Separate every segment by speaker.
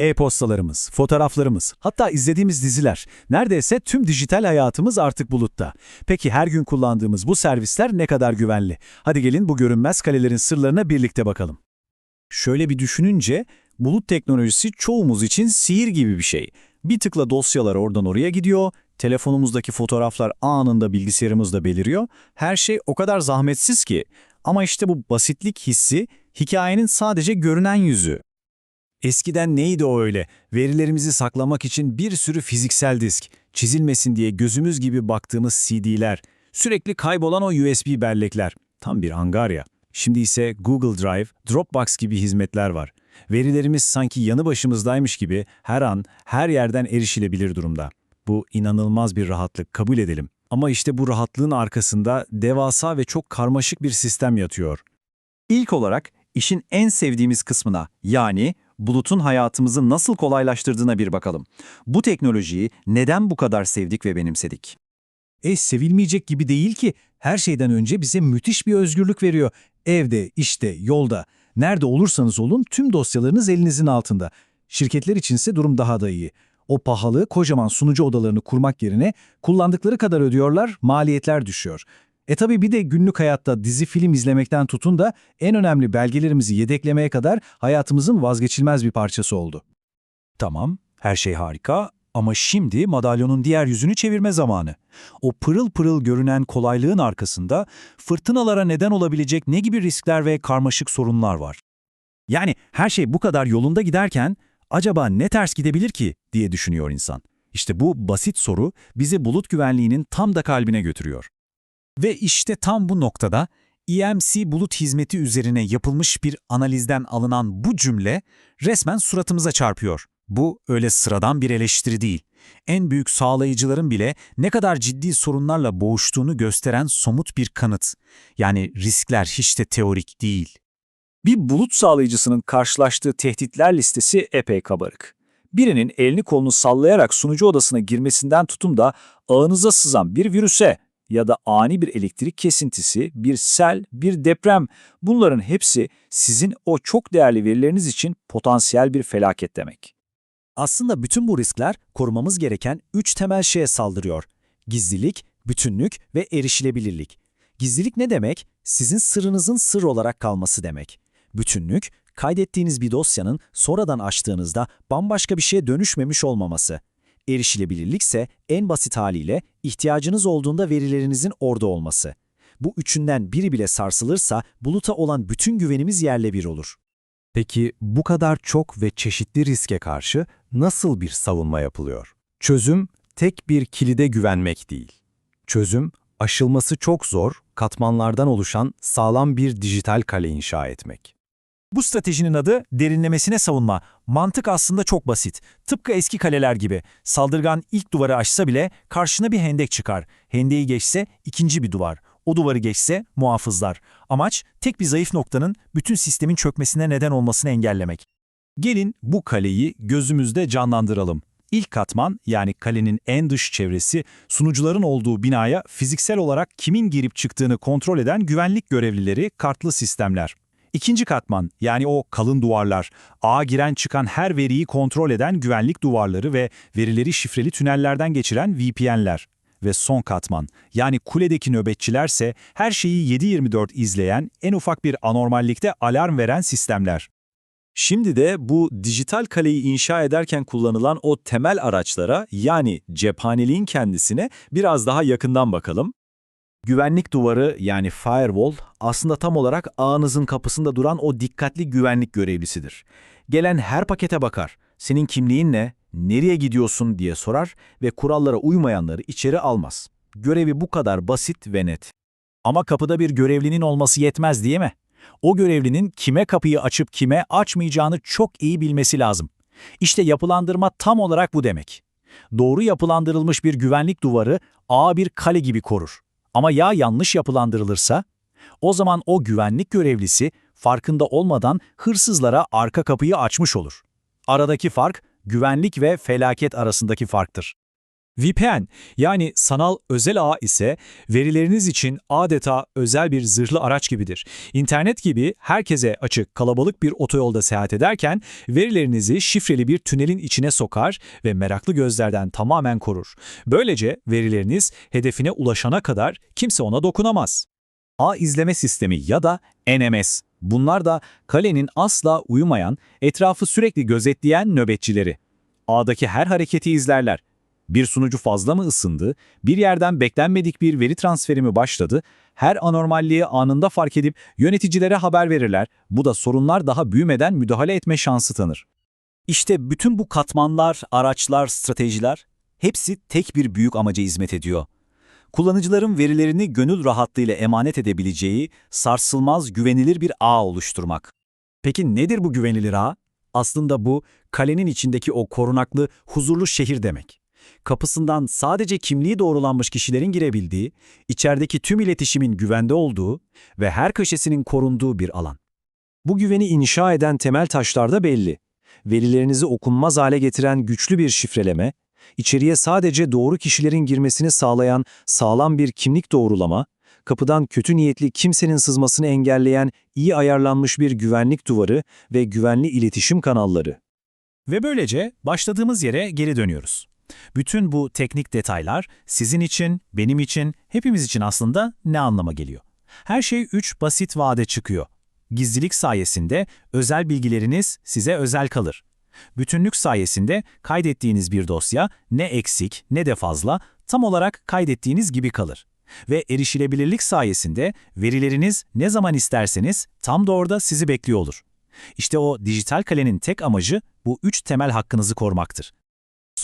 Speaker 1: E-postalarımız, fotoğraflarımız, hatta izlediğimiz diziler, neredeyse tüm dijital hayatımız artık bulutta. Peki her gün kullandığımız bu servisler ne kadar güvenli? Hadi gelin bu görünmez kalelerin sırlarına birlikte bakalım. Şöyle bir düşününce, bulut teknolojisi çoğumuz için sihir gibi bir şey. Bir tıkla dosyalar oradan oraya gidiyor, telefonumuzdaki fotoğraflar anında bilgisayarımızda beliriyor. Her şey o kadar zahmetsiz ki. Ama işte bu basitlik hissi, hikayenin sadece görünen yüzü. Eskiden neydi o öyle? Verilerimizi saklamak için bir sürü fiziksel disk, çizilmesin diye gözümüz gibi baktığımız CD'ler, sürekli kaybolan o USB bellekler. Tam bir angarya. Şimdi ise Google Drive, Dropbox gibi hizmetler var. Verilerimiz sanki yanı başımızdaymış gibi her an, her yerden erişilebilir durumda. Bu inanılmaz bir rahatlık, kabul edelim. Ama işte bu rahatlığın arkasında devasa ve çok karmaşık bir sistem yatıyor.
Speaker 2: İlk olarak işin en sevdiğimiz kısmına yani bulutun hayatımızı nasıl kolaylaştırdığına bir bakalım. Bu teknolojiyi neden bu kadar sevdik ve benimsedik?
Speaker 1: E sevilmeyecek gibi değil ki. Her şeyden önce bize müthiş bir özgürlük veriyor. Evde, işte, yolda. Nerede olursanız olun tüm dosyalarınız elinizin altında. Şirketler içinse durum daha da iyi. O pahalı, kocaman sunucu odalarını kurmak yerine kullandıkları kadar ödüyorlar, maliyetler düşüyor. E tabi bir de günlük hayatta dizi film izlemekten tutun da en önemli belgelerimizi yedeklemeye kadar hayatımızın vazgeçilmez bir parçası oldu.
Speaker 3: Tamam, her şey harika ama şimdi madalyonun diğer yüzünü çevirme zamanı. O pırıl pırıl görünen kolaylığın arkasında fırtınalara neden olabilecek ne gibi riskler ve karmaşık sorunlar var? Yani her şey bu kadar yolunda giderken acaba ne ters gidebilir ki diye düşünüyor insan. İşte bu basit soru bizi bulut güvenliğinin tam da kalbine götürüyor. Ve işte tam bu noktada EMC bulut hizmeti üzerine yapılmış bir analizden alınan bu cümle resmen suratımıza çarpıyor. Bu öyle sıradan bir eleştiri değil. En büyük sağlayıcıların bile ne kadar ciddi sorunlarla boğuştuğunu gösteren somut bir kanıt. Yani riskler hiç de teorik değil.
Speaker 4: Bir bulut sağlayıcısının karşılaştığı tehditler listesi epey kabarık. Birinin elini kolunu sallayarak sunucu odasına girmesinden tutun da ağınıza sızan bir virüse ya da ani bir elektrik kesintisi, bir sel, bir deprem bunların hepsi sizin o çok değerli verileriniz için potansiyel bir felaket demek.
Speaker 1: Aslında bütün bu riskler korumamız gereken üç temel şeye saldırıyor. Gizlilik, bütünlük ve erişilebilirlik. Gizlilik ne demek? Sizin sırrınızın sır olarak kalması demek. Bütünlük, kaydettiğiniz bir dosyanın sonradan açtığınızda bambaşka bir şeye dönüşmemiş olmaması. Erişilebilirlik ise en basit haliyle ihtiyacınız olduğunda verilerinizin orada olması. Bu üçünden biri bile sarsılırsa buluta olan bütün güvenimiz yerle bir olur.
Speaker 3: Peki bu kadar çok ve çeşitli riske karşı nasıl bir savunma yapılıyor? Çözüm tek bir kilide güvenmek değil. Çözüm aşılması çok zor, katmanlardan oluşan sağlam bir dijital kale inşa etmek.
Speaker 1: Bu stratejinin adı derinlemesine savunma. Mantık aslında çok basit. Tıpkı eski kaleler gibi. Saldırgan ilk duvarı aşsa bile karşına bir hendek çıkar. Hendeği geçse ikinci bir duvar. O duvarı geçse muhafızlar. Amaç tek bir zayıf noktanın bütün sistemin çökmesine neden olmasını engellemek. Gelin bu kaleyi gözümüzde canlandıralım. İlk katman yani kalenin en dış çevresi sunucuların olduğu binaya fiziksel olarak kimin girip çıktığını kontrol eden güvenlik görevlileri kartlı sistemler. İkinci katman yani o kalın duvarlar, ağa giren çıkan her veriyi kontrol eden güvenlik duvarları ve verileri şifreli tünellerden geçiren VPN'ler. Ve son katman yani kuledeki nöbetçilerse her şeyi 7-24 izleyen, en ufak bir anormallikte alarm veren sistemler.
Speaker 4: Şimdi de bu dijital kaleyi inşa ederken kullanılan o temel araçlara yani cephaneliğin kendisine biraz daha yakından bakalım. Güvenlik duvarı yani firewall aslında tam olarak ağınızın kapısında duran o dikkatli güvenlik görevlisidir. Gelen her pakete bakar, senin kimliğin ne, nereye gidiyorsun diye sorar ve kurallara uymayanları içeri almaz. Görevi bu kadar basit ve net. Ama kapıda bir görevlinin olması yetmez diye mi? O görevlinin kime kapıyı açıp kime açmayacağını çok iyi bilmesi lazım. İşte yapılandırma tam olarak bu demek. Doğru yapılandırılmış bir güvenlik duvarı ağa bir kale gibi korur. Ama ya yanlış yapılandırılırsa? O zaman o güvenlik görevlisi farkında olmadan hırsızlara arka kapıyı açmış olur. Aradaki fark güvenlik ve felaket arasındaki farktır. VPN yani sanal özel ağ ise verileriniz için adeta özel bir zırhlı araç gibidir. İnternet gibi herkese açık kalabalık bir otoyolda seyahat ederken verilerinizi şifreli bir tünelin içine sokar ve meraklı gözlerden tamamen korur. Böylece verileriniz hedefine ulaşana kadar kimse ona dokunamaz.
Speaker 2: Ağ izleme sistemi ya da NMS. Bunlar da kalenin asla uyumayan, etrafı sürekli gözetleyen nöbetçileri. Ağdaki her hareketi izlerler. Bir sunucu fazla mı ısındı, bir yerden beklenmedik bir veri transferi mi başladı, her anormalliği anında fark edip yöneticilere haber verirler. Bu da sorunlar daha büyümeden müdahale etme şansı tanır.
Speaker 5: İşte bütün bu katmanlar, araçlar, stratejiler hepsi tek bir büyük amaca hizmet ediyor. Kullanıcıların verilerini gönül rahatlığıyla emanet edebileceği sarsılmaz güvenilir bir ağ oluşturmak.
Speaker 1: Peki nedir bu güvenilir ağ? Aslında bu, kalenin içindeki o korunaklı, huzurlu şehir demek. Kapısından sadece kimliği doğrulanmış kişilerin girebildiği, içerideki tüm iletişimin güvende olduğu ve her köşesinin korunduğu bir alan.
Speaker 3: Bu güveni inşa eden temel taşlar da belli. Verilerinizi okunmaz hale getiren güçlü bir şifreleme, içeriye sadece doğru kişilerin girmesini sağlayan sağlam bir kimlik doğrulama, kapıdan kötü niyetli kimsenin sızmasını engelleyen iyi ayarlanmış bir güvenlik duvarı ve güvenli iletişim kanalları.
Speaker 1: Ve böylece başladığımız yere geri dönüyoruz. Bütün bu teknik detaylar sizin için, benim için, hepimiz için aslında ne anlama geliyor? Her şey üç basit vade çıkıyor. Gizlilik sayesinde özel bilgileriniz size özel kalır. Bütünlük sayesinde kaydettiğiniz bir dosya ne eksik ne de fazla tam olarak kaydettiğiniz gibi kalır. Ve erişilebilirlik sayesinde verileriniz ne zaman isterseniz tam da orada sizi bekliyor olur. İşte o dijital kalenin tek amacı bu üç temel hakkınızı korumaktır.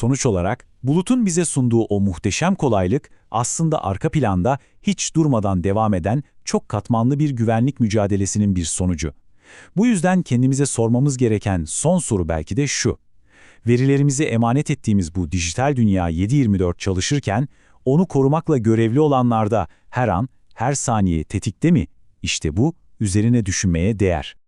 Speaker 1: Sonuç olarak bulutun bize sunduğu o muhteşem kolaylık aslında arka planda hiç durmadan devam eden çok katmanlı bir güvenlik mücadelesinin bir sonucu. Bu yüzden kendimize sormamız gereken son soru belki de şu. Verilerimizi emanet ettiğimiz bu dijital dünya 7/24 çalışırken onu korumakla görevli olanlarda her an, her saniye tetikte mi? İşte bu üzerine düşünmeye değer.